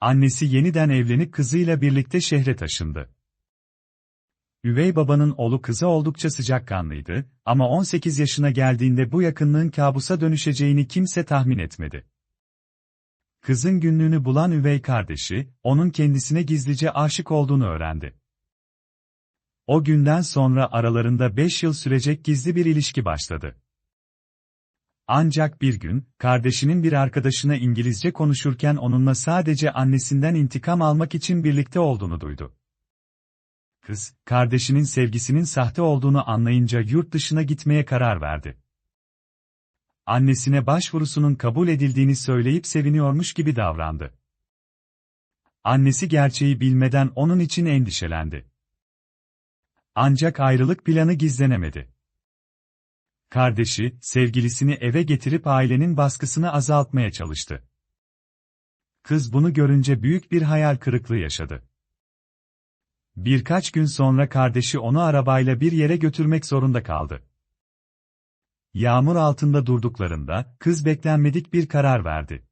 Annesi yeniden evlenip kızıyla birlikte şehre taşındı. Üvey babanın oğlu kızı oldukça sıcakkanlıydı ama 18 yaşına geldiğinde bu yakınlığın kabusa dönüşeceğini kimse tahmin etmedi. Kızın günlüğünü bulan üvey kardeşi, onun kendisine gizlice aşık olduğunu öğrendi. O günden sonra aralarında 5 yıl sürecek gizli bir ilişki başladı. Ancak bir gün, kardeşinin bir arkadaşına İngilizce konuşurken onunla sadece annesinden intikam almak için birlikte olduğunu duydu. Kız, kardeşinin sevgisinin sahte olduğunu anlayınca yurt dışına gitmeye karar verdi. Annesine başvurusunun kabul edildiğini söyleyip seviniyormuş gibi davrandı. Annesi gerçeği bilmeden onun için endişelendi. Ancak ayrılık planı gizlenemedi. Kardeşi, sevgilisini eve getirip ailenin baskısını azaltmaya çalıştı. Kız bunu görünce büyük bir hayal kırıklığı yaşadı. Birkaç gün sonra kardeşi onu arabayla bir yere götürmek zorunda kaldı. Yağmur altında durduklarında, kız beklenmedik bir karar verdi.